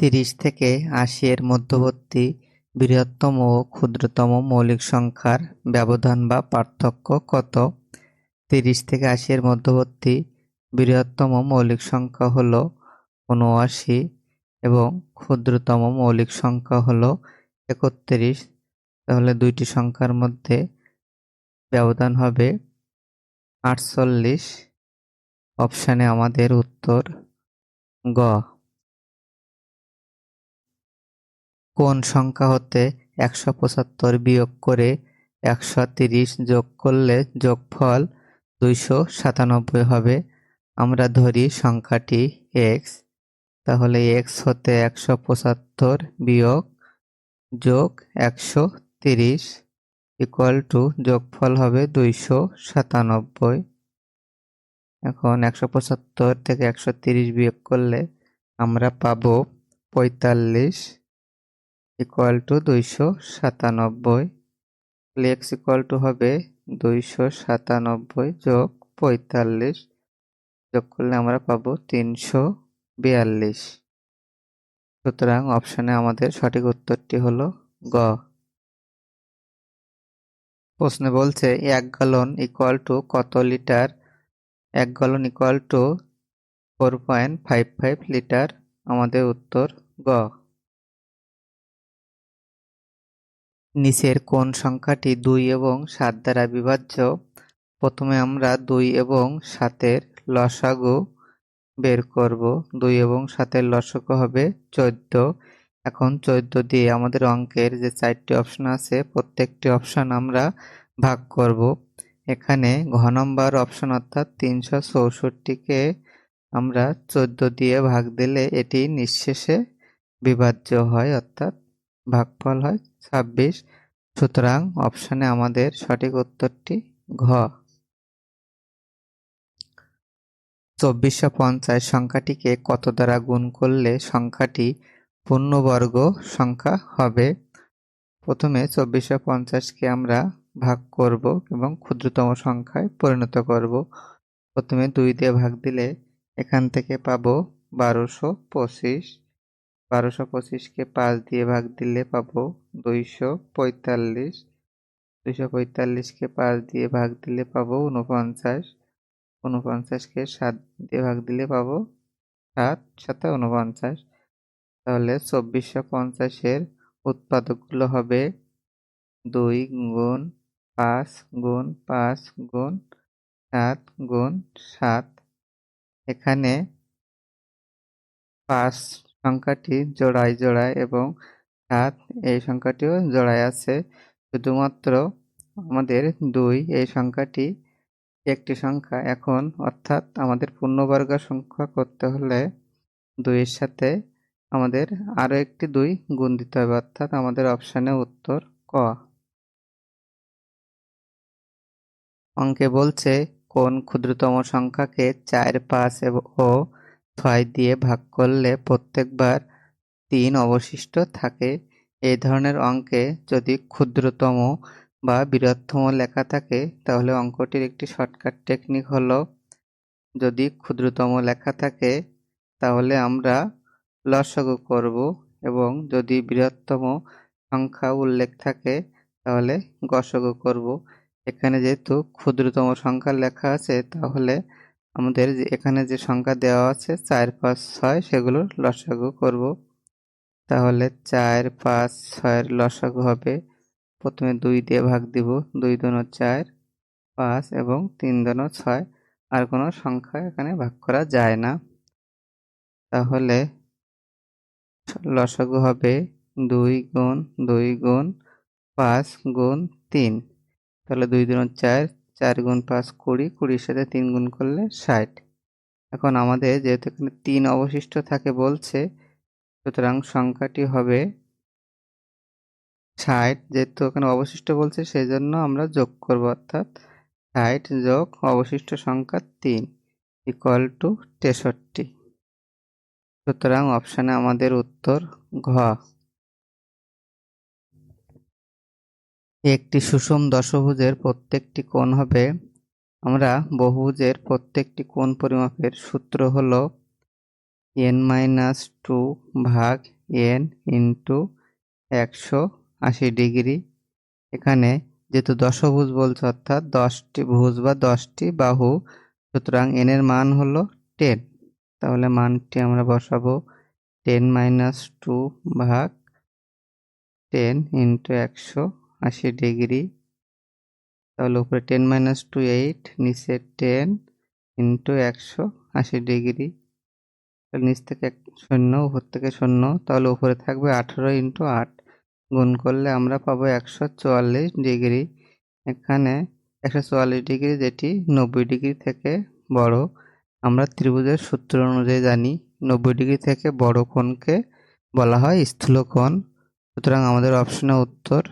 তিরিশ থেকে আশি এর মধ্যবর্তী বৃহত্তম ও ক্ষুদ্রতম মৌলিক সংখ্যার ব্যবধান বা পার্থক্য কত? তিরিশ থেকে আশি এর মধ্যবর্তী বৃহত্তম মৌলিক সংখ্যা হল উনআশি এবং ক্ষুদ্রতম মৌলিক সংখ্যা হল একত্রিশ। তাহলে দুইটি সংখ্যার মধ্যে ব্যবধান হবে আটচল্লিশ। অপশানে আমাদের উত্তর গ। কোন সংখ্যা হতে একশো পঁচাত্তর বিয়োগ করে একশো তিরিশ যোগ করলে যোগফল দুইশো সাতানব্বই হবে। আমরা ধরি সংখ্যাটি এক্স তাহলে এক্স হতে একশো পঁচাত্তর বিয়োগ যোগ একশো তিরিশ ইকুয়াল টু যোগফল হবে দুইশো সাতানব্বই। এখন একশো পঁচাত্তর থেকে একশো তিরিশ বিয়োগ করলে আমরা পাবো পঁয়তাল্লিশ ইকুয়াল টু দুইশো সাতানব্বই এক্স ইকুয়াল টু হবে দুইশো সাতানব্বই যোগ পঁয়তাল্লিশ, যোগ করলে আমরা পাবো তিনশো বিয়াল্লিশ। সুতরাং অপশানে আমাদের সঠিক উত্তরটি হলো গ। প্রশ্নে বলছে, এক গ্যালন ইকুয়াল টু কত লিটার এক gallon equal to four point five five litre আমাদের উত্তর গ। নিচের কোন সংখ্যাটি দুই এবং সাত দ্বারা বিভাজ্য। প্রথমে আমরা দুই এবং সাতের লসাগু বের করব। দুই এবং সাতের লসাগু হবে চোদ্দ। এখন চোদ্দ দিয়ে আমাদের অঙ্কের যে চারটি অপশন আছে, প্রত্যেকটি অপশন আমরা ভাগ করব। এখানে ঘ নম্বর অপশন অর্থাৎ তিনশো চৌষট্টিকে আমরা চোদ্দ দিয়ে ভাগ দিলে এটি নিঃশেষে বিভাজ্য হয়, অর্থাৎ ভাগফল হয় ছাব্বিশ। সুতরাং অপশানে আমাদের সঠিক উত্তরটি ঘ। চব্বিশশো পঞ্চাশ সংখ্যাটিকে কত দ্বারা গুণ করলে সংখ্যাটি পূর্ণবর্গ সংখ্যা হবে? প্রথমে চব্বিশশো পঞ্চাশকে আমরা ভাগ করব এবং ক্ষুদ্রতম সংখ্যায় পরিণত করব। প্রথমে দুই দিয়ে ভাগ দিলে এখান থেকে পাবো বারোশো পঁচিশ। বারোশো পঁচিশকে পাঁচ দিয়ে ভাগ দিলে পাবো দুইশো পঁয়তাল্লিশ। দুইশো পঁয়তাল্লিশকে পাঁচ দিয়ে ভাগ দিলে পাবো উনপঞ্চাশ উনপঞ্চাশকে সাত দিয়ে ভাগ দিলে পাবো সাত সাথে উনপঞ্চাশ তাহলে চব্বিশশো পঞ্চাশের উৎপাদকগুলো হবে দুই গুণ পাঁচ গুণ পাঁচ গুণ সাত গুণ সাত। এখানে পাঁচ সংখ্যাটি জোড়ায় জোড়ায় এবং সাত, এই সংখ্যাটিও জোড়ায় আছে। শুধুমাত্র আমাদের দুই, এই সংখ্যাটি একটি সংখ্যা। এখন অর্থাৎ আমাদের পূর্ণবর্গ সংখ্যা করতে হলে দুইয়ের সাথে আমাদের আরও একটি দুই গুণ দিতে হবে, অর্থাৎ আমাদের অপশানে উত্তর ক। অঙ্কে বলছে, কোন ক্ষুদ্রতম সংখ্যাকে চার পাঁচ ও ছয় দিয়ে ভাগ করলে প্রত্যেকবার তিন অবশিষ্ট থাকে। এই ধরনের অঙ্কে যদি ক্ষুদ্রতম বা বৃহত্তম লেখা থাকে, তাহলে অঙ্কটির একটি শর্টকাট টেকনিক হলো, যদি ক্ষুদ্রতম লেখা থাকে, তাহলে আমরা লসগু করব এবং যদি বৃহত্তম সংখ্যা উল্লেখ থাকে, তাহলে গসগু করব। এখানে যেহেতু ক্ষুদ্রতম সংখ্যা লেখা আছে, তাহলে আমাদের এখানে যে সংখ্যা দেওয়া আছে চার, পাঁচ, ছয়, সেগুলোর লসাগু করব। তাহলে চার, পাঁচ, ছয়ের লসাগু হবে। প্রথমে দুই দিয়ে ভাগ দিব। দুই দন চার, পাঁচ এবং তিন দন ছয়। আর কোনো সংখ্যা এখানে ভাগ করা যায় না। তাহলে লসাগু হবে দুই গুণ দুই গুণ, পাঁচ গুণ, তিন। তাহলে দুই দুন চার চার গুণ পাঁচ কুড়ি, কুড়ির সাথে তিন গুণ করলে ষাট। এখন আমাদের যেহেতু এখানে তিন অবশিষ্ট থাকে বলছে, সুতরাং সংখ্যাটি হবে ষাট। যেহেতু এখানে অবশিষ্ট বলছে সেই জন্য আমরা যোগ করব, অর্থাৎ ষাট যোগ অবশিষ্ট সংখ্যা তিন ইকুয়াল টু তেষট্টি। সুতরাং অপশানে আমাদের উত্তর ঘ। একটি সুষম দশভুজের প্রত্যেকটি কোণ হবে। আমরা বহুভুজের প্রত্যেকটি কোণ পরিমাপের সূত্র হল এন মাইনাস টু ভাগ এন ইন্টু একশো আশি ডিগ্রি। এখানে যেহেতু দশভুজ বলছে, অর্থাৎ দশটি ভুজ বা দশটি বাহু, সুতরাং এন এর মান হলো টেন তাহলে মানটি আমরা বসাবো টেন মাইনাস টু ভাগ টেন ইন্টু একশো আশি ডিগ্রি। তাহলে উপরে টেন মাইনাস টু এইট নিচে টেন ইন্টু একশো আশি ডিগ্রি। নিচ থেকে এক শূন্য, উপর থেকে শূন্য, তাহলে উপরে থাকবে আঠেরো ইন্টু আট। গুণ করলে আমরা পাবো একশো চুয়াল্লিশ ডিগ্রি। এখানে একশো চুয়াল্লিশ ডিগ্রি যেটি নব্বই ডিগ্রি থেকে বড়। আমরা ত্রিভুজের সূত্র অনুযায়ী জানি, নব্বই ডিগ্রি থেকে বড় কোণকে বলা হয় স্থূল কোণ সুতরাং আমাদের অপশনে উত্তর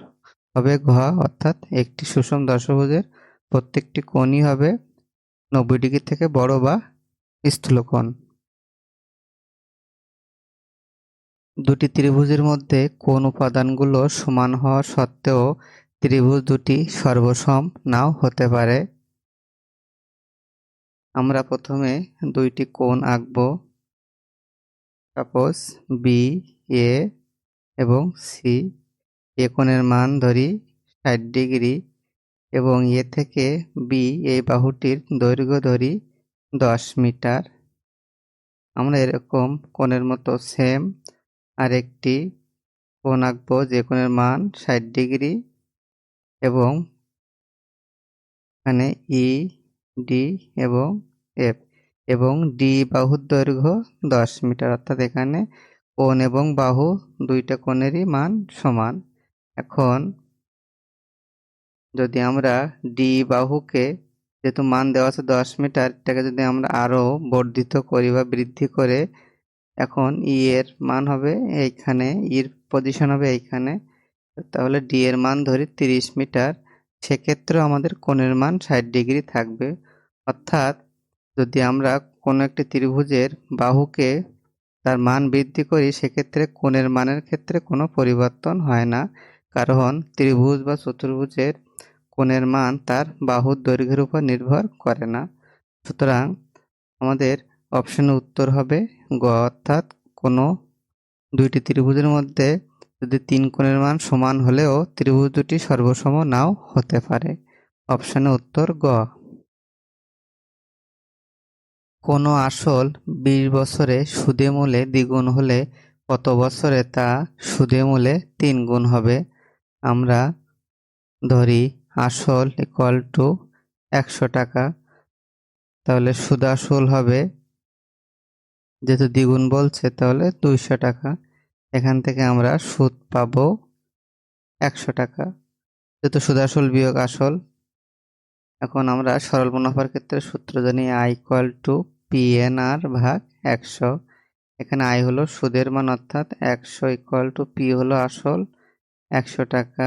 হবে ঘ, অর্থাৎ একটি সুষম দশভুজের প্রত্যেকটি কোণই হবে নব্বই ডিগ্রি থেকে বড় বা স্থূল কোণ। দুটি ত্রিভুজের মধ্যে কোন উপাদানগুলো সমান হওয়া সত্ত্বেও ত্রিভুজ দুটি সর্বসম নাও হতে পারে। আমরা প্রথমে দুইটি কোণ আঁকব, সাপোজ বি, এ এবং সি। এ কোণের মান ধরি ষাট ডিগ্রি এবং এ থেকে বি, এই বাহুটির দৈর্ঘ্য ধরি দশ মিটার। আমরা এরকম কোণের মতো সেম আরেকটি কোণ আঁকবো যে কোণের মান ষাট ডিগ্রি এবং এখানে ই ডি এবং এফ এবং ডি বাহুর দৈর্ঘ্য দশ মিটার। অর্থাৎ এখানে কোণ এবং বাহু দুইটা কোণেরই মান সমান। এখন যদি আমরা ডি বাহুকে যেহেতু মান দেওয়া আছে দশ মিটার, এটাকে যদি আমরা আরও বর্ধিত করি বা বৃদ্ধি করে, এখন ই এর মান হবে এইখানে ইর পজিশন হবে এইখানে, তাহলে ডি এর মান ধরি তিরিশ মিটার, সেক্ষেত্রেও আমাদের কোণের মান ষাট ডিগ্রি থাকবে। অর্থাৎ যদি আমরা কোনো একটি ত্রিভুজের বাহুকে তার মান বৃদ্ধি করি, সেক্ষেত্রে কোণের মানের ক্ষেত্রে কোনো পরিবর্তন হয় না। কারণ ত্রিভুজ বা চতুর্ভুজের কোণের মান তার বাহুর দৈর্ঘ্যের উপর নির্ভর করে না। সুতরাং আমাদের অপশনের উত্তর হবে গ, অর্থাৎ কোনো দুইটি ত্রিভুজের মধ্যে যদি তিন কোণের মান সমান হলেও ত্রিভুজ দুটি সর্বসম নাও হতে পারে। অপশনে উত্তর গ। কোনো আসল বিশ বছরে সুদে মূলে দ্বিগুণ হলে কত বছরে তা সুদে মূলে তিন গুণ হবে? আমরা ধরি আসল ইকুয়াল টু একশো টাকা, তাহলে সুদ আসল হবে যেহেতু দ্বিগুণ বলছে, তাহলে দুইশো টাকা। এখান থেকে আমরা সুদ পাব একশো টাকা। যেহেতু সুদ আসল, বিয়োগ আসল, এখন আমরা সরল মুনাফার ক্ষেত্রে সূত্র জানি আই ইকুয়াল টু পিএনআর ভাগ একশো। এখানে আই হলো সুদের মান, অর্থাৎ একশো ইকুয়াল টু পি হলো আসল। একশো টাকা।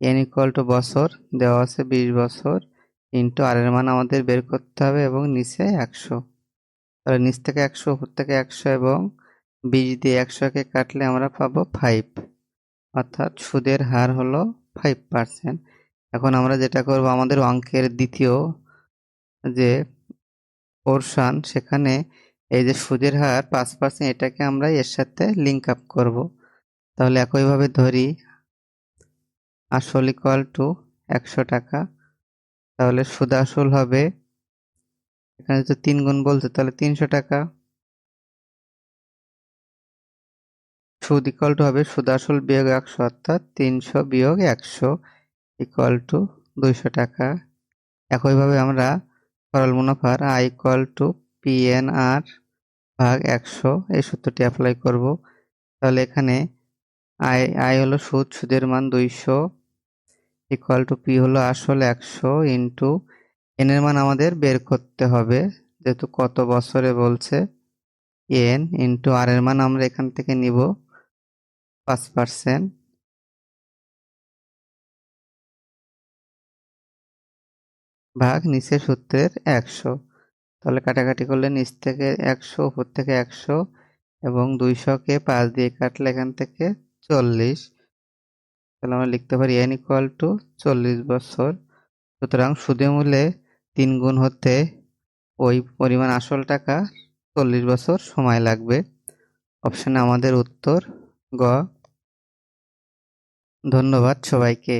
এন ইকুয়াল টু বছর, দেওয়া আছে বিশ বছর। ইন্টু আর এর মান আমাদের বের করতে হবে এবং নিচে একশো। তাহলে নিচ থেকে একশো, উপর থেকে একশো এবং বিশ দিয়ে একশোকে কাটলে আমরা পাবো ফাইভ অর্থাৎ সুদের হার হলো ফাইভ পার্সেন্ট এখন আমরা যেটা করব, আমাদের অঙ্কের দ্বিতীয় যে পোর্শন সেখানে এই যে সুদের হার পাঁচ পার্সেন্ট এটাকে আমরা এর সাথে লিঙ্ক আপ করব। তাহলে একইভাবে ধরি আসল ইকুয়াল টু একশো টাকা। তাহলে সুদ আসল হবে, এখানে তো তিন গুণ বলছে তাহলে তিনশো টাকা। সুদ ইকুয়াল টু হবে, সুদ আসল বিয়োগ একশো, অর্থাৎ তিনশো বিয়োগ একশো ইকুয়াল টু দুইশো টাকা। একইভাবে আমরা সরল মুনাফার আই ইকুয়াল টু পিএনআর ভাগ একশো, এই সূত্রটি অ্যাপ্লাই করব। তাহলে এখানে আই আই হলো সুদ, সুদের মান দুইশো। ইকুয়াল টু পি হলো আসল একশো ইন্টু এনের মান আমাদের বের করতে হবে। যেহেতু কত বছরে বলছে এন ইন্টু আর এর মান আমরা এখান থেকে নিব পাঁচ পার্সেন্ট ভাগ নিচের সূত্রের একশো। তাহলে কাটাকাটি করলে নিচ থেকে একশো, উপর থেকে একশো এবং দুইশোকে পাঁচ দিয়ে কাটলে এখান থেকে চল্লিশ। তাহলে আমরা লিখতে পারি এন ইকুয়াল টু চল্লিশ বছর। সুতরাং সুদে মূল্যে তিন গুণ হতে ওই পরিমাণ আসল টাকা চল্লিশ বছর সময় লাগবে। অপশানে আমাদের উত্তর গ। ধন্যবাদ সবাইকে।